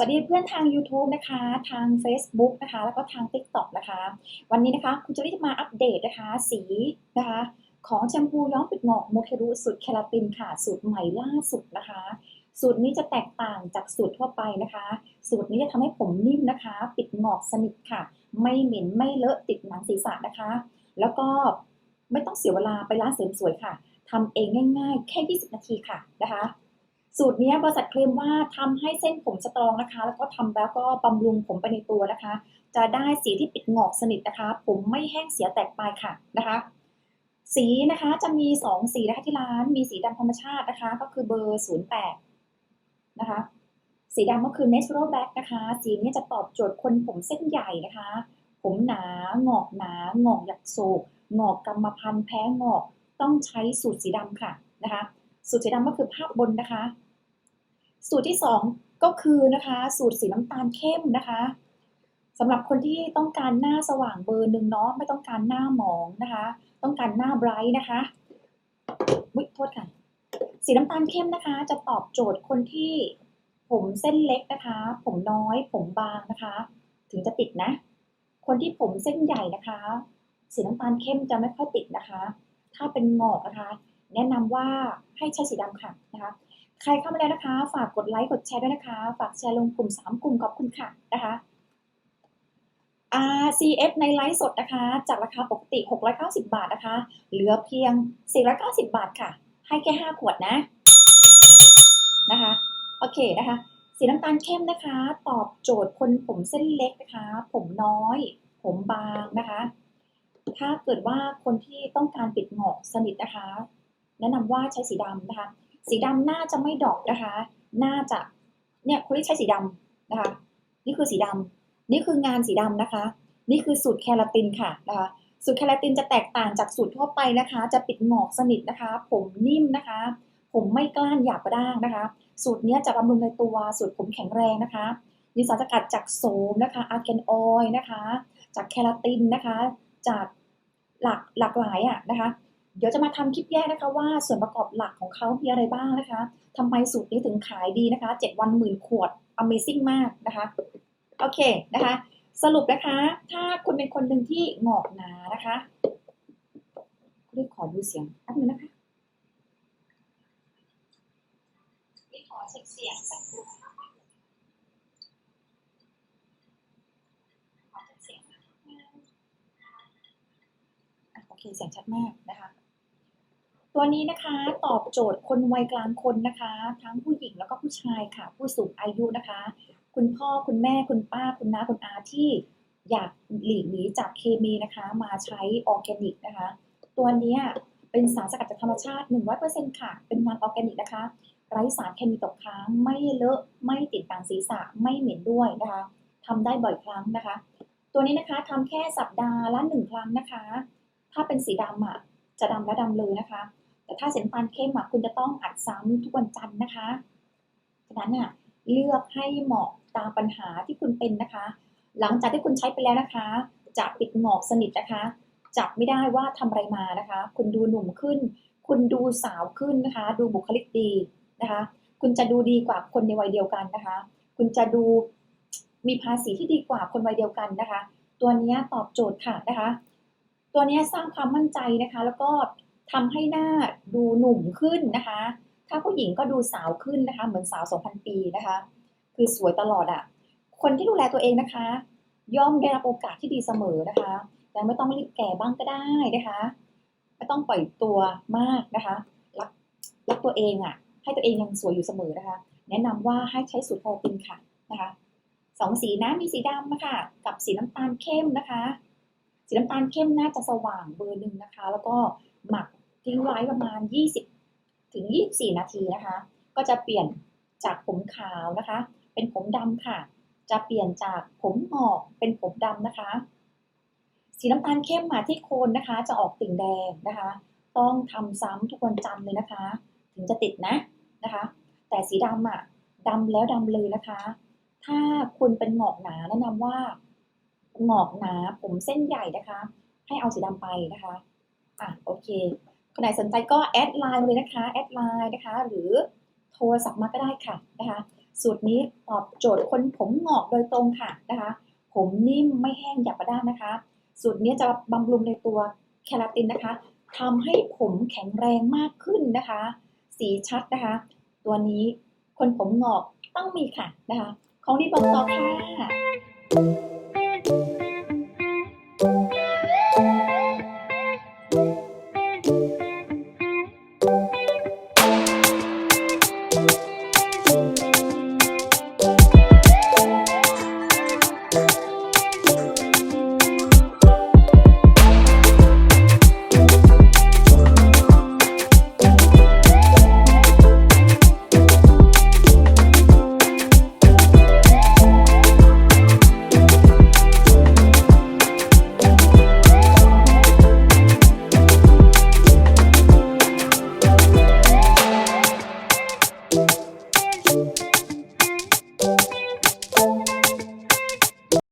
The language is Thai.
สวัสดีเพื่อนทาง YouTube นะคะ ทาง Facebook นะคะ แล้วก็ทาง TikTok นะคะ วันนี้นะคะคุณจะได้มาอัปเดตนะคะ สีนะคะ ของแชมพูย้อมปิดหงอกโมเครุสูตรเคลาตินค่ะ สูตรใหม่ล่าสุดนะคะ สูตรนี้จะแตกต่างจากสูตรทั่วไปนะคะ สูตรนี้จะทำให้ผมนิ่มนะคะ ปิดหงอกสนิทค่ะ ไม่เหม็นไม่เลอะติดหนังศีรษะนะคะ แล้วก็ไม่ต้องเสียเวลาไปร้านเสริมสวยค่ะทำเองง่ายๆ แค่ 20 นาทีค่ะนะคะ สูตรนี้บริษัทเคลมว่าทำให้เส้นผมสตรองนะคะ แล้วก็ทำแล้วก็บำรุงผมไปในตัวนะคะ จะได้สีที่ปิดงอกสนิทนะคะ ผมไม่แห้งเสียแตกปลายค่ะนะคะ สีนะคะจะมี 2 สีนะคะที่ร้านมีสีดำธรรมชาตินะคะ ก็คือเบอร์ 08 นะคะ สีดำก็คือ natural black นะคะ สีนี้จะตอบโจทย์คนผมเส้นใหญ่นะคะ ผมหนา งอกหนา งอกหยักโศกงอกกรรมพันธุ์แพ้งอกต้องใช้สูตรสีดำค่ะนะคะ สูตรสีดำก็คือภาพบนนะคะ สูตรที่ 2 ก็คือนะคะ สูตรสีน้ำตาลเข้มนะคะสำหรับคนที่ต้องการหน้าสว่างเบอร์หนึ่งเนาะไม่ต้องการหน้าหมองนะคะ ต้องการหน้าไบรท์นะคะวิโทษค่ะ สีน้ำตาลเข้มนะคะ จะตอบโจทย์คนที่ผมเส้นเล็กนะคะ ผมน้อยผมบางนะคะ ถึงจะติดนะ คนที่ผมเส้นใหญ่นะคะ สีน้ำตาลเข้มจะไม่ค่อยติดนะคะ ถ้าเป็นหงอกนะคะ แนะนำว่าให้ใช้สีดำค่ะนะคะ ใครเข้ามาแล้วนะคะ ฝากกดไลค์กดแชร์ด้วยนะคะ ฝากแชร์ลงกลุ่ม 3 กลุ่มขอบคุณค่ะนะคะ RCF ในไลฟ์สดนะคะ จากราคาปกติ 690 บาทนะคะ เหลือเพียง 490 บาทค่ะ ให้แค่ 5 ขวดนะนะคะ โอเคนะคะ สีน้ำตาลเข้มนะคะ ตอบโจทย์คนผมเส้นเล็กนะคะ ผมน้อย ผมบางนะคะ ถ้าเกิดว่าคนที่ต้องการปิดหงอกสนิทนะคะ แนะนำว่าใช้สีดำนะคะ สีดำน่าจะไม่ดอกนะคะ น่าจะเนี่ยคุณที่ใช้สีดำนะคะ นี่คือสีดำนี่คืองานสีดำนะคะ นี่คือสูตรแคราตินค่ะนะคะสูตรแคราตินจะแตกต่างจากสูตรทั่วไปนะคะ จะปิดหงอกสนิทนะคะ ผมนิ่มนะคะ ผมไม่กล้านหยาบกระด้างนะคะ สูตรนี้จะบำรุงในตัวสูตรผมแข็งแรงนะคะมีสารสกัดจากโสมนะคะอาร์แกนออยนะคะ จากแคราตินนะคะ จากหลากหลากหลายอะนะคะ เดี๋ยวจะมาทำคลิปแยกนะคะว่าส่วนประกอบหลักของเขามีอะไรบ้างนะคะทำไมสูตรนี้ถึงขายดีนะคะ 7 วันหมื่นขวด Amazing มากนะคะ โอเคนะคะ สรุปนะคะ ถ้าคุณเป็นคนหนึ่งที่หงอกหนานะคะรีบขอดูเสียงแป๊บนึงนะคะรีบขอเช็คเสียงสักครู่ขอเช็คเสียงนะคะอะโอเคเสียงชัดมากนะคะ ตัวนี้นะคะตอบโจทย์คนวัยกลางคนนะคะ ทั้งผู้หญิงแล้วก็ผู้ชายค่ะ ผู้สูงอายุนะคะ คุณพ่อคุณแม่คุณป้าคุณน้าคุณอาที่อยากหลีกหนีจากเคมีนะคะ มาใช้ออร์แกนิกนะคะ ตัวนี้เป็นสารสกัดจากธรรมชาติ 100%ค่ะ เป็นงานออร์แกนิกนะคะ ไร้สารเคมีตกค้าง ไม่เลอะ ไม่ติดต่างศีรษะ ไม่เหม็นด้วยนะคะทำได้บ่อยครั้งนะคะ ตัวนี้นะคะทำแค่สัปดาห์ละหนึ่งครั้งนะคะ ถ้าเป็นสีดำอะจะดำและดำเลยนะคะ แต่ถ้าเสีน้ำตาลเข้มอะคุณจะต้องอัดซ้ำทุกวันจันทร์นะคะฉะนั้นอะเลือกให้เหมาะตามปัญหาที่คุณเป็นนะคะ หลังจากที่คุณใช้ไปแล้วนะคะ จะปิดหงอกสนิทนะคะ จับไม่ได้ว่าทำอะไรมานะคะ คุณดูหนุ่มขึ้น คุณดูสาวขึ้นนะคะ ดูบุคลิกดีนะคะ คุณจะดูดีกว่าคนในวัยเดียวกันนะคะ คุณจะดูมีภาษีที่ดีกว่าคนวัยเดียวกันนะคะ ตัวนี้ตอบโจทย์ค่ะนะคะ ตัวนี้สร้างความมั่นใจนะคะ แล้วก็ ทำให้หน้าดูหนุ่มขึ้นนะคะ ถ้าผู้หญิงก็ดูสาวขึ้นนะคะ เหมือนสาว 2,000 ปีนะคะ คือสวยตลอดอะ่ะ คนที่ดูแลตัวเองนะคะ ย่อมได้รับโอกาสที่ดีเสมอนะคะ ยังไม่ต้องรีบแก่บ้างก็ได้นะคะ ไม่ต้องปล่อยตัวมากนะคะ รักรักตัวเองอะ่ะ ให้ตัวเองยังสวยอยู่เสมอนะคะ แนะนำว่าให้ใช้สูตรคาราตินค่ะนะคะสองสีนะมีสีดำนะคะกับสีน้ำตาลเข้มนะคะ สีน้ำตาลเข้มน่าจะสว่างเบอร์หนึ่งนะคะ แล้วก็หมัก ทิ้งไว้ประมาณ 20 ถึง 24 นาทีนะคะ ก็จะเปลี่ยนจากผมขาวนะคะ เป็นผมดำค่ะ จะเปลี่ยนจากผมหงอกเป็นผมดำนะคะ สีน้ำตาลเข้มมาที่โคนนะคะ จะออกติ่งแดงนะคะ ต้องทำซ้ำทุกวันจันทร์เลยนะคะ ถึงจะติดนะนะคะ แต่สีดำอะดำแล้วดำเลยนะคะ ถ้าคุณเป็นหงอกหนาแนะนำว่าหงอกหนาผมเส้นใหญ่นะคะ ให้เอาสีดำไปนะคะ อะโอเค คนไหนสนใจก็แอดไลน์เลยนะคะแอดไลน์นะคะ หรือโทรศัพท์มาก็ได้ค่ะนะคะสูตรนี้ตอบโจทย์คนผมงอกโดยตรงค่ะนะคะ ผมนิ่มไม่แห้งหยาบกระด้างนะคะ สูตรนี้จะบำรุงในตัวแคราตินนะคะทำให้ผมแข็งแรงมากขึ้นนะคะ สีชัดนะคะ ตัวนี้คนผมงอกต้องมีค่ะนะคะ ของดีบอกต่อค่ะ